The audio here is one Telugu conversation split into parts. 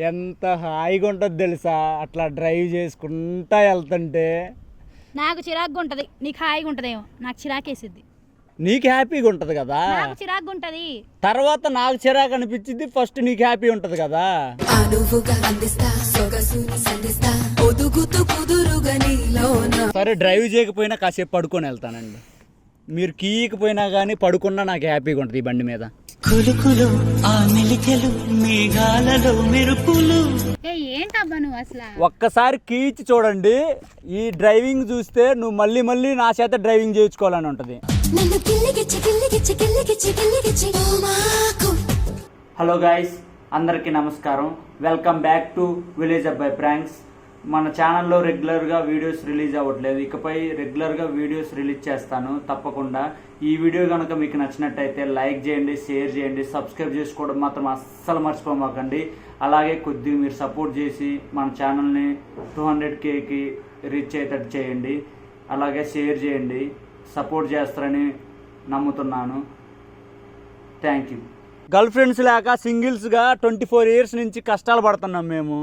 ఎంత హాయిగా ఉంటుంది తెలుసా? అట్లా డ్రైవ్ చేసుకుంటా వెళ్తుంటే. నాకు చిరాకుగా ఉంటది. నీకు హాయిగా ఉంటదేమో. నాకు చిరాకేసిద్ది. నీకు హ్యాపీగా ఉంటుంది కదా? నాకు చిరాకుగా ఉంటది. తర్వాత నాకు చిరాకు అనిపించింది ఫస్ట్ నీకు హ్యాపీ ఉంటుంది కదా? సరే డ్రైవ్ చేయకపోయినా కాసేపు పడుకొని వెళ్తానండి. మీరు కీయకపోయినా కానీ పడుకున్నా నాకు హ్యాపీగా ఉంటుంది ఈ బండి మీద. కులుకులు ఆ మెలికలు మేఘాలలో మెరుపులు. ఏ ఏంటబ్బా నువ్వు అసలు? ఒక్కసారి కీచి చూడండి. ఈ డ్రైవింగ్ చూస్తే నువ్వు మళ్ళీ మళ్ళీ నా చేత డ్రైవింగ్ చేయించుకోవాలని ఉంటుంది. హలో గాయస్ అందరికీ నమస్కారం. వెల్కమ్ బ్యాక్ టు విలేజ్ అబ్బాయి ప్రాంక్స్ మన ఛానల్లో రెగ్యులర్గా వీడియోస్ రిలీజ్ అవ్వట్లేదు. ఇకపై రెగ్యులర్గా వీడియోస్ రిలీజ్ చేస్తాను. తప్పకుండా. ఈ వీడియో కనుక మీకు నచ్చినట్టయితే లైక్ చేయండి షేర్ చేయండి సబ్స్క్రైబ్ చేసుకోవడం మాత్రం అస్సలు మర్చిపోమాకండి. అలాగే కొద్దిగా మీరు సపోర్ట్ చేసి మన ఛానల్ని టూ హండ్రెడ్ కేకి రీచ్ అయ్యేటట్టు చేయండి. అలాగే షేర్ చేయండి. సపోర్ట్ చేస్తారని నమ్ముతున్నాను. థ్యాంక్ యూ గర్ల్ ఫ్రెండ్స్ లేక సింగిల్స్గా ట్వంటీ ఫోర్ ఇయర్స్ నుంచి కష్టాలు పడుతున్నాం మేము.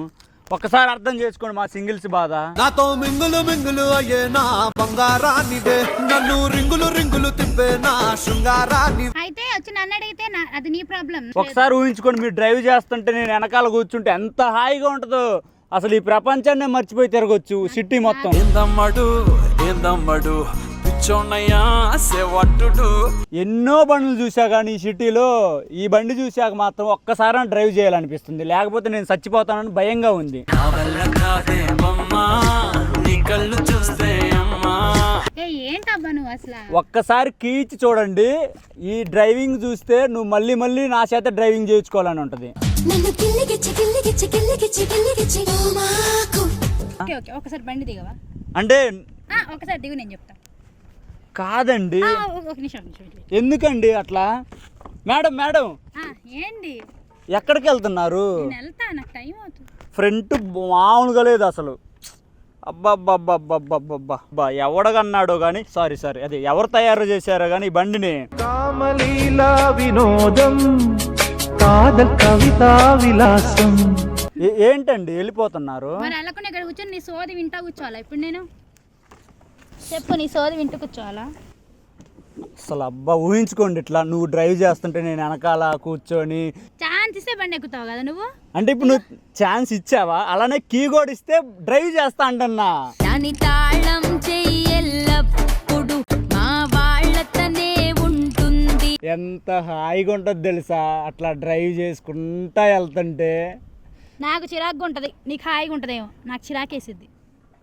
ఒక్కసారి అర్థం చేసుకోండి మా సింగిల్స్ బాధ. నాతో మింగులు మింగులు అయ్యే నా బంగారానిదే నన్ను రింగులు రింగులు తిప్పే నా శృంగారాని అయితే వచ్చి నన్ను అడిగితే నా- అది నీ ప్రాబ్లం ఒకసారి ఊహించుకోండి మీరు డ్రైవ్ చేస్తుంటే నేను వెనకాల కూర్చుంటే ఎంత హాయిగా ఉంటుందో. అసలు ఈ ప్రపంచాన్నే మర్చిపోయి తిరగొచ్చు సిటీ మొత్తం. ఏందమ్మడు ఏందమ్మడు? ఎన్నో బండ్లు చూసా కానీ ఈ సిటీలో ఈ బండి చూశాక మాత్రం ఒక్కసారి డ్రైవ్ చేయాలనిపిస్తుంది. లేకపోతే నేను చచ్చిపోతానని భయంగా ఉంది. నా వల్ల కాదే బొమ్మా నీ కళ్ళు చూస్తే అమ్మా. ఏ ఏంటబ్బా నువ్వు అసలు? ఒక్కసారి కీచి చూడండి. ఈ డ్రైవింగ్ చూస్తే నువ్వు మళ్ళీ మళ్ళీ నా చేత డ్రైవింగ్ చేయించుకోవాలని ఉంటుంది. ఒకసారి బండి దిగవా? అంటే ఆ, ఒకసారి దిగు నేను చెప్తా. కాదండి. ఒక నిమిషం. ఎందుకండి అట్లా? Madam madam. ఆ, ఏంటి? ఎక్కడికి వెళ్తున్నారు? నేను వెళ్తా నాకు టైం అవుతుంది. ఫ్రంట్ మామూలుగా లేదు అసలు. అబ్బబ్బబ్బబ్బబ్బబ్బబ్బా. ఎవడగన్నాడో కానీ సారీ సారీ. అదే ఎవరు తయారు చేశారో కానీ ఈ బండిని. రామలీలా వినోదం కాదల్ కవితా విలాసం. ఏంటండి? వెళ్ళిపోతున్నారు. మరి వెళ్ళకుండా ఇక్కడ కూర్చొని నీ సోది వింటా కూర్చోవాలా? ఇప్పుడు నేను? చెప్పు నీ సోది వింటూ కూర్చోవాలా అసలు అబ్బా ఊహించుకోండి ఇట్లా. నువ్వు డ్రైవ్ చేస్తుంటే నేను వెనకాల కూర్చొని ఛాన్స్ ఇస్తే బండి ఎక్కుతావు కదా నువ్వు? అంటే ఇప్పుడు నువ్వు ఛాన్స్ ఇచ్చావా? అలానే కీ కూడా ఇస్తే డ్రైవ్ చేస్తా అంటున్నా. దాని తాళం చెయ్యెల్లప్పుడు మా వాళ్ళతనే ఉంటుంది. ఎంత హాయిగా ఉంటుంది తెలుసా? అట్లా డ్రైవ్ చేసుకుంటా వెళ్తుంటే. నాకు చిరాకుగా ఉంటది. నీకు హాయిగా ఉంటదేమో. నాకు చిరాకేసిద్ది.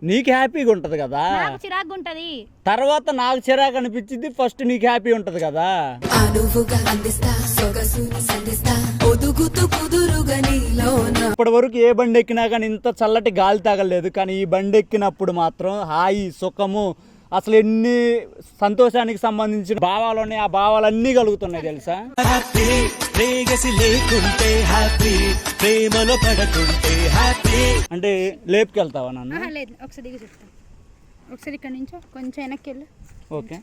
నీకు హ్యాపీగా ఉంటుంది కదా. నాకు చిరాకుగా ఉంటది. తర్వాత నాకు చిరాకు అనిపించింది ఫస్ట్ నీకు హ్యాపీ ఉంటుంది కదా. ఇప్పటి వరకు ఏ బండి ఎక్కినా కానీ ఇంత చల్లటి గాలి తాగలేదు కానీ ఈ బండి ఎక్కినప్పుడు మాత్రం హాయి సుఖము అసలు ఎన్ని సంతోషానికి సంబంధించిన భావాలు ఉన్నాయి ఆ భావాలన్నీ కలుగుతున్నాయి తెలుసా? లేకుంటే హ్యాపీ ప్రేమలో పడకుంటే అంటే లేపుకెళ్తావా నన్ను? ఆహా, లేదు. ఒకసారి దిగి చెప్తా. ఒకసారి ఇక్కడ నుంచో. కొంచెం వెనక్కి వెళ్ళు ఓకే.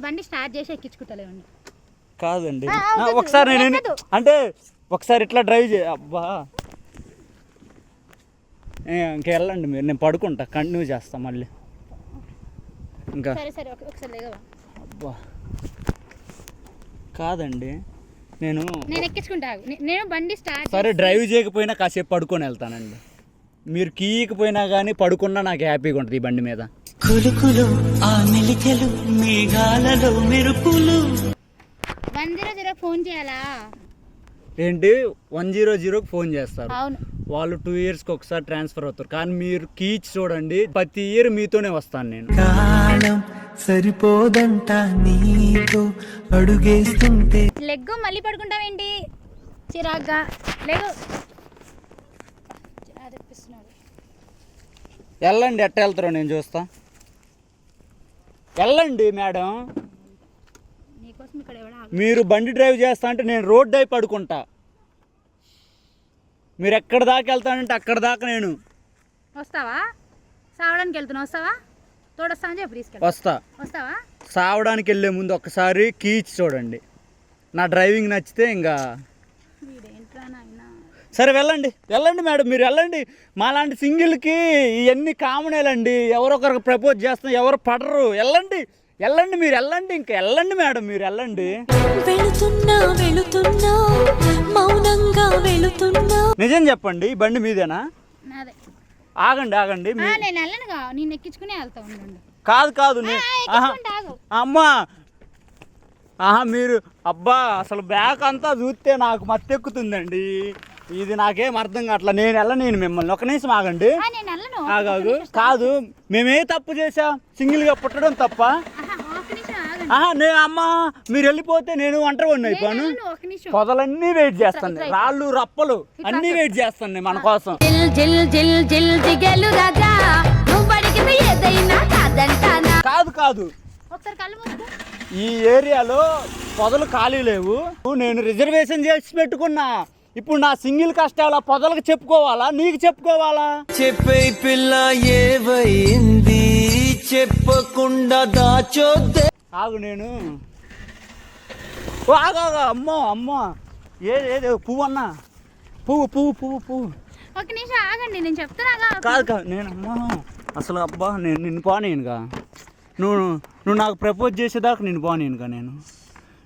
బండి స్టార్ట్ చేసి ఎక్కించుకుంటలేవండి కాదండి. ఒకసారి నేను. అంటే ఒకసారి ఇట్లా డ్రైవ్ చే అబ్బా. ఇంక వెళ్ళండి మీరు. నేను పడుకుంటా. కంటిన్యూ చేస్తా మళ్ళీ. ఇంకా. సరే సరే. ఒక- ఒకసారి అబ్బా. కాదండి. నేను నేను ఎక్కించుకుంటా. నేను బండి స్టార్ట్ సరే డ్రైవ్ చేయకపోయినా కాసేపు పడుకొని వెళ్తానండి. మీరు కీయకపోయినా కానీ పడుకున్నా నాకు హ్యాపీగా ఉంటుంది ఈ బండి మీద. కులుకులు ఆ మెలికలు మేఘాలలో మెరుపులు. వన్ జీరో జీరో ఫోన్ చేయాలా? ఏంటి? వన్ జీరో జీరోకి ఫోన్ చేస్తారు. అవును. వాళ్ళు టూ ఇయర్స్కి ఒకసారి ట్రాన్స్ఫర్ అవుతారు. కానీ మీరు కీచ్ చూడండి ప్రతి ఇయర్ మీతోనే వస్తాను నేను. కాలం సరిపోదంట నీతో అడుగేస్తుంటే. లెగ్గు మళ్ళీ పడుకుంటావేంటి చిరాగ్గా. లెగు చిరాకు తెప్పిస్తున్నాడు వెళ్ళండి ఎట్ట వెళ్తారో నేను చూస్తా. వెళ్ళండి మేడం. నీకోసం ఇక్కడ ఎవడ మీరు బండి డ్రైవ్ చేస్తా అంటే నేను రోడ్ అయి పడుకుంటా. మీరు ఎక్కడ దాకా వెళ్తానంటే అక్కడ దాకా నేను. వస్తావా? సావడానికి వెళ్తున్నావు? వస్తావా? తోడొస్తా అని చెప్పి తీసుకెళ్ళి. వస్తా. వస్తావా? సావడానికి వెళ్ళే ముందు ఒక్కసారి కీచ్ చూడండి. నా డ్రైవింగ్ నచ్చితే ఇంకా. వీడేంట్రా నాయన? సరే వెళ్ళండి. వెళ్ళండి మేడం మీరు వెళ్ళండి. మాలాంటి సింగిల్కి ఇవన్నీ కామనేలండి. ఎవరొకరికి ప్రపోజ్ చేస్తాం ఎవరు పడరు. వెళ్ళండి. వెళ్ళండి మీరు వెళ్ళండి ఇంకా. వెళ్ళండి మేడం మీరు వెళ్ళండి. వెళుతున్నా వెళుతున్నా మౌనంగా వెళుతున్నా. నిజం చెప్పండి ఈ బండి మీదేనా? నాదే. ఆగండి ఆగండి. ఆ, మీ- నేను వెళ్ళనుగా. నేను ఎక్కించుకునే వెళ్తా ఉండండి. కాదు కాదు నే- ఆ, ఆహా. ఎక్కించుకుంటా, ఆగు. అమ్మా! ఆహా మీరు అబ్బా అసలు బ్యాక్ అంతా చూస్తే నాకు మత్తెక్కుతుందండి ఇది నాకేం అర్థం కావట్లా. నేను వెళ్ళ నేను మిమ్మల్ని ఒక నిమిషం ఆగండి. ఆ, నేను వెళ్ళను. ఆగాగు కాదు మేమే తప్పు చేసాం సింగిల్గా పుట్టడం తప్ప ఒక నిమిషం ఆగండి ఆహా నేను అమ్మ మీరు వెళ్ళిపోతే నేను ఒంటరి అయిపోయాను. ఒక నిమిషం. పొదలన్నీ వెయిట్ చేస్తాను రాళ్ళు రప్పలు అన్నీ వెయిట్ చేస్తాను మన కోసం. కాదు కాదు. ఈ ఏరియాలో పొదలు ఖాళీ లేవు. నేను రిజర్వేషన్ చేసి పెట్టుకున్నా. ఇప్పుడు నా సింగిల్ కష్టాల పొదలకు చెప్పుకోవాలా? నీకు చెప్పుకోవాలా? చెప్పే పిల్ల ఏవైంది? చెప్పకుండా దాచోద్దే. ఆగు నేను. ఆగు ఆగు, అమ్మో అమ్మో. ఏ ఏది పువ్వు అన్నా. పువ్వు పువ్వు పువ్వు పువ్వు. ఒక నిమిషం ఆగండి నేను చెప్తానాగా కాదు. కాదు నేను అమ్మా. అసలు అబ్బా నేను నిన్ను పోనీనుగా. నువ్వు నువ్వు నాకు ప్రపోజ్ చేసేదాకా నేను పోనీనుగా నేను.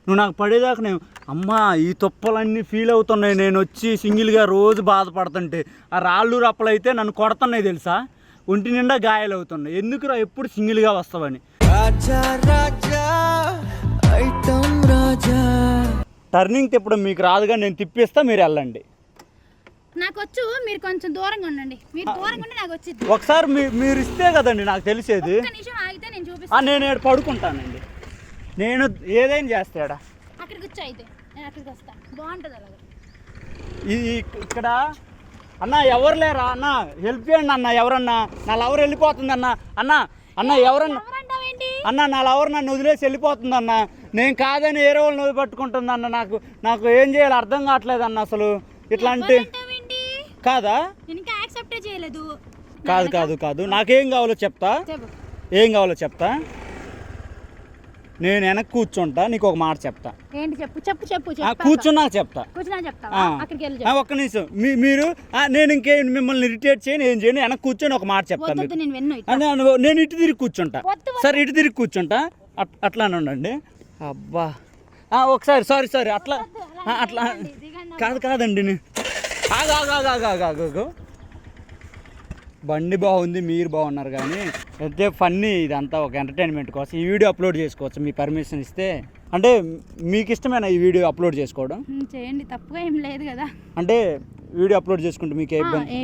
నువ్వు నాకు పడేదాకా నేను అమ్మా ఈ తుప్పలన్నీ ఫీల్ అవుతున్నాయి. నేను వచ్చి సింగిల్గా రోజు బాధపడుతుంటే ఆ రాళ్ళు రప్పలు అయితే నన్ను కొడుతున్నాయి తెలుసా? ఒంటి నిండా గాయాలు అవుతున్నాయి ఎందుకురా ఎప్పుడు సింగిల్గా వస్తావని? టర్నింగ్ తిప్పడం మీకు రాదుగా నేను తిప్పిస్తా మీరు వెళ్ళండి. నాకు వచ్చు మీరు కొంచెం దూరంగా ఉండండి. మీరు దూరంగా ఉంటే నాకు వచ్చింది ఒకసారి మీరు ఇస్తే కదండి నాకు తెలిసేది. ఒక్క నిమిషం ఆగితే నేను చూపిస్తాను పడుకుంటానండి. నేను ఏదైనా చేస్తాడా? అక్కడికి వచ్చి అయితే? నేను అక్కడికి వస్తాను బాగుంటుంది అలాగా. ఈ ఇక్కడ అన్న ఎవరు లేరా? అన్న హెల్ప్ చేయండి అన్న ఎవరన్నా? నా లవర్ వెళ్ళిపోతుంది అన్న అన్న అన్న ఎవరన్నా అన్న నా లవర్ నన్ను వదిలేసి వెళ్ళిపోతుంది అన్న నేను కాదని వేరే వాళ్ళని వదిలి పట్టుకుంటుంది అన్న నాకు నాకు ఏం చేయాలి అర్థం కావట్లేదు అన్న అసలు. ఇట్లాంటి కాదా? కాదు కాదు కాదు. నాకేం కావాలో చెప్తా. ఏం కావాలో చెప్తా? నేను వెనక్కి కూర్చుంటా నీకు ఒక మాట చెప్తా. ఏంటి చెప్పు? చెప్పు చెప్పు కూర్చున్నాక చెప్తా. కూర్చున్నా ఆ, ఒక్క నిమిషం. మీ మీరు నేను ఇంకే మిమ్మల్ని ఇరిటేట్ చేయను ఏం చేయను వెనక్కి కూర్చొని ఒక మాట చెప్తా మీకు. నేను ఇటు తిరిగి కూర్చుంటా. సరే ఇటు తిరిగి కూర్చుంటా. అట్- అట్లానే ఉండండి. అబ్బా. ఒకసారి సారీ సారీ అట్లా. అట్లా. కాదు కాదండి. ఆగు ఆగు ఆగు ఆగు ఆగు. బండి బాగుంది మీరు బాగున్నారు కానీ అయితే ఫన్నీ ఇదంతా ఒక ఎంటర్టైన్మెంట్ కోసం ఈ వీడియో అప్లోడ్ చేసుకోవచ్చు మీ పర్మిషన్ ఇస్తే. అంటే మీకు ఇష్టమైన ఈ వీడియో అప్లోడ్ చేసుకోవడం? చేయండి తప్పుగా ఏం లేదు కదా. అంటే వీడియో అప్లోడ్ చేసుకుంటే మీకు ఏ ఇబ్బంది?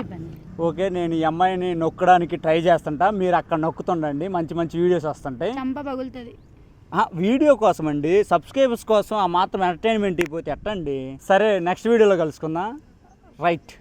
ఓకే నేను ఈ అమ్మాయిని నొక్కడానికి ట్రై చేస్తుంటా మీరు అక్కడ నొక్కుతుండండి మంచి మంచి వీడియోస్ వస్తుంటాయి. పగులుతుంది. వీడియో కోసం అండి సబ్స్క్రైబర్స్ కోసం ఆ మాత్రం ఎంటర్టైన్మెంట్ అయిపోతే ఎట్టండి? సరే నెక్స్ట్ వీడియోలో కలుసుకుందాం. రైట్